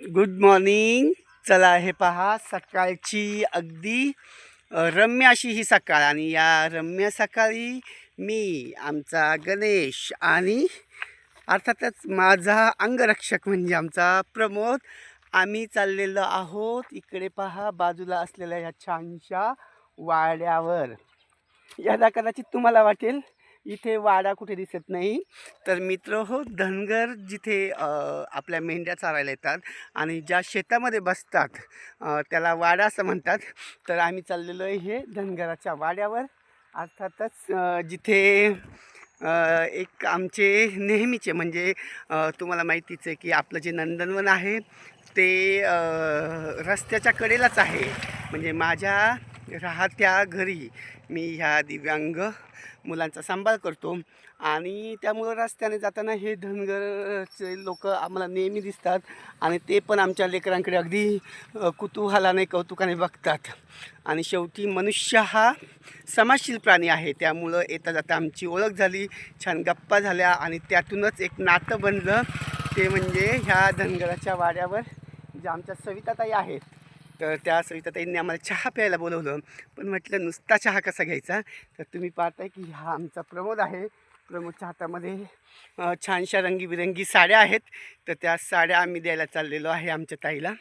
Good morning चला हे पहा सकाळची अगदी रम्य अशी ही सकाळ. आणि या रम्य सकाळी मी आमचा गणेश आणि अर्थातच माझा अंगरक्षक म्हणजे आमचा प्रमोद आम्ही चाललेलो आहोत इकडे पहा बाजूला असलेल्या ह्या छानशा वाड्यावर. यादा कदाचित तुम्हाला वाटेल इथे वाडा कुठे दिसत नाही. तर मित्र हो धनगर जिथे आपल्या मेंढ्या चारायला येतात आणि ज्या शेतामध्ये बसतात त्याला वाडा असं म्हणतात. तर आम्ही चाललेलो आहे हे धनगराच्या वाड्यावर. अर्थातच जिथे एक आमचे नेहमीचे म्हणजे तुम्हाला माहितीच आहे की आपलं जे नंदनवन आहे ते रस्त्याच्या कडेलाच आहे. म्हणजे माझ्या राहत्या घरी. मी ह्या दिव्यांग मुलांचा सांभाळ करतो. आणि त्यामुळं रस्त्याने जाताना हे धनगरचे लोक आम्हाला नेहमी दिसतात. आणि ते पण आमच्या लेकरांकडे अगदी कुतूहलाने कौतुकाने बघतात. आणि शेवटी मनुष्य हा समाजशील प्राणी आहे. त्यामुळं येता जाता आमची ओळख झाली छान गप्पा झाल्या आणि त्यातूनच एक नातं बनलं. ते म्हणजे ह्या धनगराच्या वाड्यावर ज्या आमच्या सविताताई आहेत. तर त्या सविताताईंनी आम्हाला चहा प्यायला बोलवलं. पण म्हटलं नुसता चहा कसा घ्यायचा? तर तुम्ही पाहताय की हा आमचा प्रमोद आहे. प्रमोदच्या हातामध्ये छानशा रंगीबिरंगी साड्या आहेत. तर त्या साड्या आम्ही द्यायला चाललेलो आहे आमच्या ताईला.